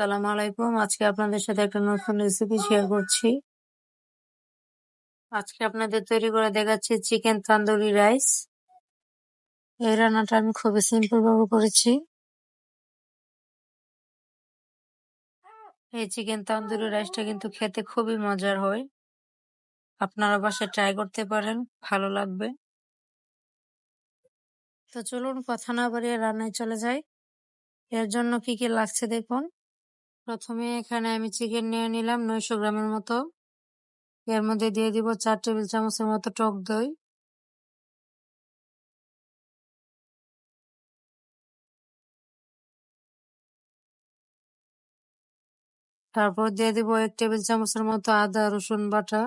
আসসালামু আলাইকুম। আজকে আপনাদের সাথে একটা নতুন রেসিপি শেয়ার করছি। আজকে আপনাদের তৈরি করে দেখাচ্ছি চিকেন তান্দুরি রাইস এই রান্নাটা আমি খুবই সিম্পল ভাবে করেছি। এই চিকেন তান্দুরি রাইসটা কিন্তু খেতে খুবই মজার হয়। আপনারা বাসায় ট্রাই করতে পারেন, ভালো লাগবে। তো চলুন কথা না বাড়িয়ে রান্নায় চলে যাই। এর জন্য কি কি লাগছে দেখুন। প্রথমে এখানে আমি চিকেন নিয়ে নিলাম নয়শো গ্রামের মতো। এর মধ্যে দিয়ে দিব চার টেবিল চামচের মতো টক দই। তারপর দিয়ে দিব এক টেবিল চামচের মতো আদা, রসুন বাটা।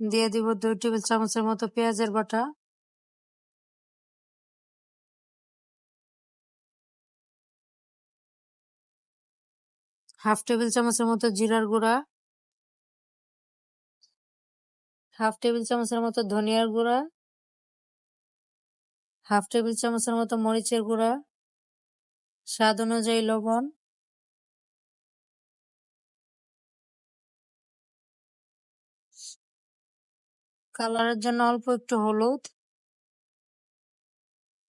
দিয়ে দিব দুই টেবিল চামচের মতো পেঁয়াজের বাটা। হাফ টেবিল চামচের মতো জিরার গুঁড়া, হাফ টেবিল চামচের মতো ধনিয়ার গুঁড়া, হাফ টেবিল চামচের মতো মরিচের গুঁড়া, স্বাদ অনুযায়ী লবণ, কালারের জন্য অল্প একটু হলুদ,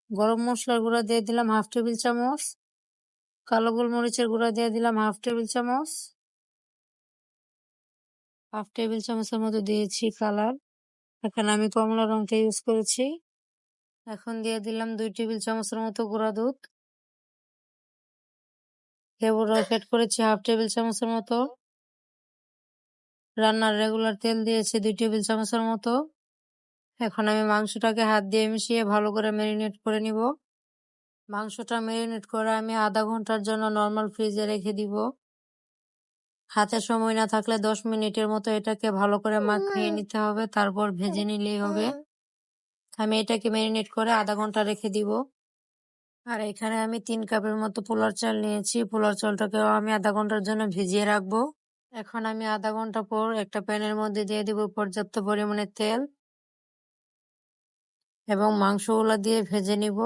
গরম মশলার গুঁড়া দিয়ে দিলাম হাফ টেবিল চামচ কালো গোলমরিচের গুঁড়া দিয়ে দিলাম হাফ টেবিল চামচ। হাফ টেবিল চামচের মতো দিয়েছি কালার। এখানে আমি কমলা রঙটা ইউজ করেছি। এখন দিয়ে দিলাম দুই টেবিল চামচের মতো গুঁড়া দুধ। লেবুর রস অ্যাড করেছি হাফ টেবিল চামচের মতো। রান্নার রেগুলার তেল দিয়েছি দুই টেবিল চামচের মতো। এখন আমি মাংসটাকে হাত দিয়ে মিশিয়ে ভালো করে ম্যারিনেট করে নিব। মাংসটা ম্যারিনেট করে আমি আধা ঘণ্টার জন্য নর্মাল ফ্রিজে রেখে দিব। হাতে সময় না থাকলে দশ মিনিটের মতো এটাকে ভালো করে মাখিয়ে নিতে হবে তারপর ভেজে নিলেই হবে। আমি এটাকে ম্যারিনেট করে আধা ঘণ্টা রেখে দিব। আর এখানে আমি তিন কাপের মতো পোলার চাল নিয়েছি। পোলার চালটাকেও আমি আধা ঘণ্টার জন্য ভিজিয়ে রাখব। এখন আমি আধা ঘণ্টা পর একটা প্যানের মধ্যে দিয়ে দিব পর্যাপ্ত পরিমাণে তেল। এবং মাংসগুলো দিয়ে ভেজে নিব।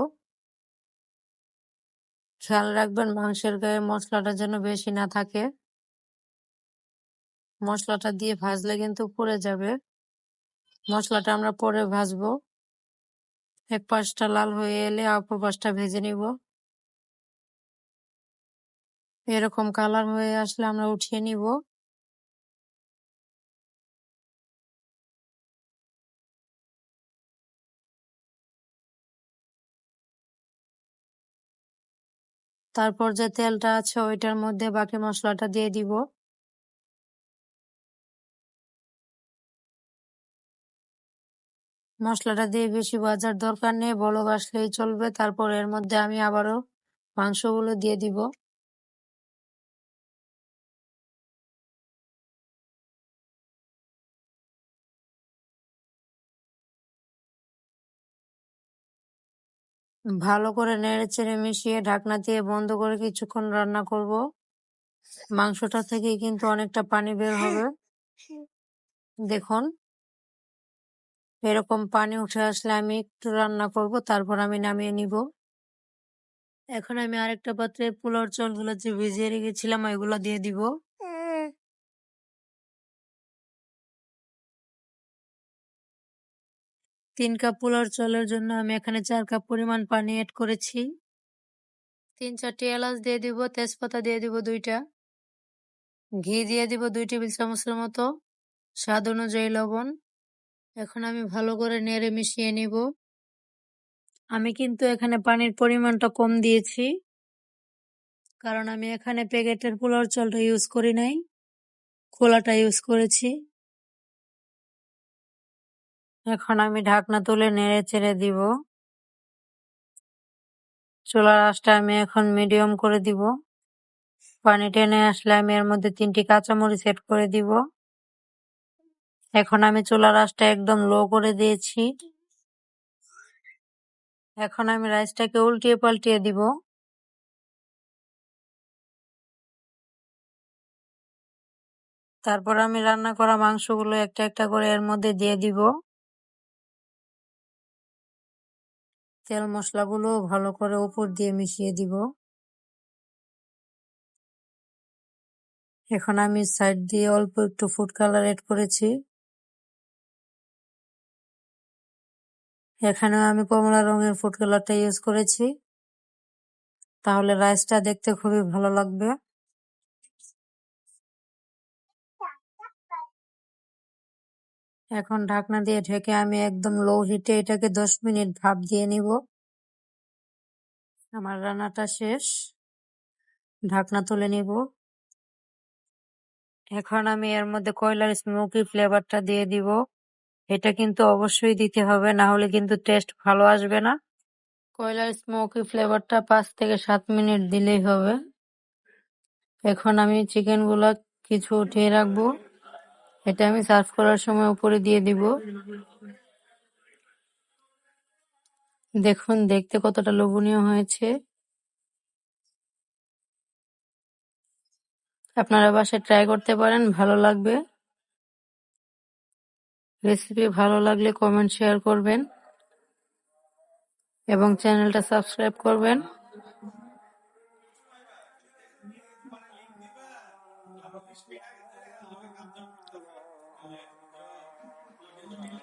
খেয়াল রাখবেন মাংসের গায়ে মশলাটা যেন বেশি না থাকে। মশলাটা দিয়ে ভাজলে কিন্তু পড়ে যাবে। মশলাটা আমরা পরে ভাজবো। এক পাশটা লাল হয়ে এলে অপর পাশটা ভেজে নিব। এরকম কালার হয়ে আসলে আমরা উঠিয়ে নিব। তারপর যে তেলটা আছে ওইটার মধ্যে বাকি মশলাটা দিয়ে দিব। মশলাটা দিয়ে বেশি বাজার দরকার নেই, বলক আসলেই চলবে। তারপর এর মধ্যে আমি আবারও মাংসগুলো দিয়ে দিব। ভালো করে নেড়ে চেড়ে মিশিয়ে ঢাকনা দিয়ে বন্ধ করে কিছুক্ষণ রান্না করব। মাংসটা থেকে কিন্তু অনেকটা পানি বের হবে। দেখুন। এরকম পানি উঠে আসলে আমি একটু রান্না করব, তারপর আমি নামিয়ে নিব। এখন আমি আরেকটা পাত্রে পোলার চালগুলো যে ভিজিয়ে রেখেছিলাম, ওইগুলো দিয়ে দিব। তিন কাপ পোলার চালের জন্য আমি এখানে চার কাপ পরিমাণ পানি অ্যাড করেছি। তিন চারটি এলাচ দিয়ে দিব, তেজপাতা দিয়ে দিব দুইটা। ঘি দিয়ে দিব দুই টেবিল চামচের মতো, স্বাদ অনুযায়ী লবণ। এখন আমি ভালো করে নেড়ে মিশিয়ে নিব। আমি কিন্তু এখানে পানির পরিমাণটা কম দিয়েছি, কারণ আমি এখানে প্যাকেটের পোলার চালটা ইউজ করি নাই, খোলাটা ইউজ করেছি। এখন আমি ঢাকনা তুলে নেড়ে চেড়ে দিব। চুলার আঁচটা আমি এখন মিডিয়াম করে দিব। পানি টেনে আসলে আমি এর মধ্যে তিনটি কাঁচামরিচ সেট করে দিব। এখন আমি চুলার আঁচটা একদম লো করে দিয়েছি। এখন আমি রাইসটাকে উল্টিয়ে পাল্টিয়ে দিব। তারপর আমি রান্না করা মাংসগুলো একটা একটা করে এর মধ্যে দিয়ে দিব। তেল মশলাগুলো ভালো করে উপর দিয়ে মিশিয়ে দিব। এখন আমি সাইড দিয়ে অল্প একটু ফুড কালার এড করেছি। এখানেও আমি কমলা রঙের ফুড কালারটা ইউজ করেছি। তাহলে রাইসটা দেখতে খুবই ভালো লাগবে। এখন ঢাকনা দিয়ে ঢেকে আমি একদম লো হিটে এটাকে দশ মিনিট ভাপ দিয়ে নিব। আমার রান্নাটা শেষ। ঢাকনা তুলে নিব। এখন আমি এর মধ্যে কয়লার স্মোকি ফ্লেভারটা দিয়ে দিব। এটা কিন্তু অবশ্যই দিতে হবে, না হলে কিন্তু টেস্ট ভালো আসবে না। কয়লার স্মোকি ফ্লেভারটা পাঁচ থেকে সাত মিনিট দিলেই হবে। এখন আমি চিকেনগুলো কিছু উঠিয়ে রাখব। এটা আমি সার্ভ করার সময় উপরে দিয়ে দিব। দেখুন, দেখতে কতটা লোভনীয় হয়েছে। আপনারা বাসায় ট্রাই করতে পারেন, ভালো লাগবে। রেসিপি ভালো লাগলে কমেন্ট শেয়ার করবেন এবং চ্যানেলটা সাবস্ক্রাইব করবেন।